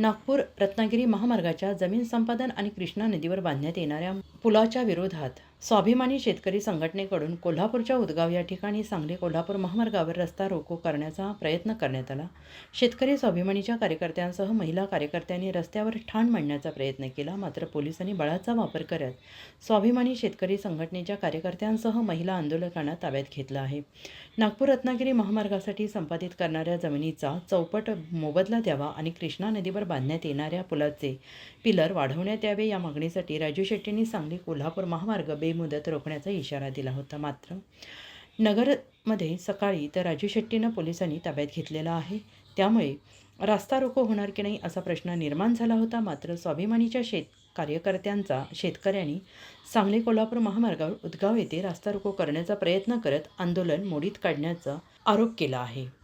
नागपूर रत्नागिरी महामार्गाच्या जमीन संपादन आणि कृष्णा नदीवर बांधण्यात येणाऱ्या पुलाच्या विरोधात. स्वाभिमानी शेतकरी संघटनेकडून कोल्हापूरच्या उदगाव या ठिकाणी सांगली कोल्हापूर महामार्गावर रस्ता रोको करण्याचा प्रयत्न करण्यात आला. शेतकरी स्वाभिमानीच्या कार्यकर्त्यांसह महिला कार्यकर्त्यांनी रस्त्यावर ठाण मांडण्याचा प्रयत्न केला मात्र पोलिसांनी बळाचा वापर करत स्वाभिमानी शेतकरी संघटनेच्या कार्यकर्त्यांसह महिला आंदोलकांना ताब्यात घेतलं आहे. नागपूर रत्नागिरी महामार्गासाठी संपादित करणाऱ्या जमिनीचा चौपट मोबदला द्यावा आणि कृष्णा नदीवर बांधण्यात येणाऱ्या पुलाचे पिलर वाढवण्यात यावे या मागणीसाठी राजू शेट्टींनी सांगली कोल्हापूर महामार्ग बे बेमुदत रोखण्याचा इशारा दिला होता मात्र. नगरमध्ये सकाळी तर राजू शेट्टींना पोलिसांनी ताब्यात घेतलेला आहे. त्यामुळे रास्ता रोको होणार की नाही असा प्रश्न निर्माण झाला होता. मात्र स्वाभिमानीच्या शेत कार्यकर्त्यांचा शेतकऱ्यांनी सांगली कोल्हापूर महामार्गावर उदगाव येथे रास्ता रोको करण्याचा प्रयत्न करत आंदोलन मोडीत काढण्याचा आरोप केला आहे.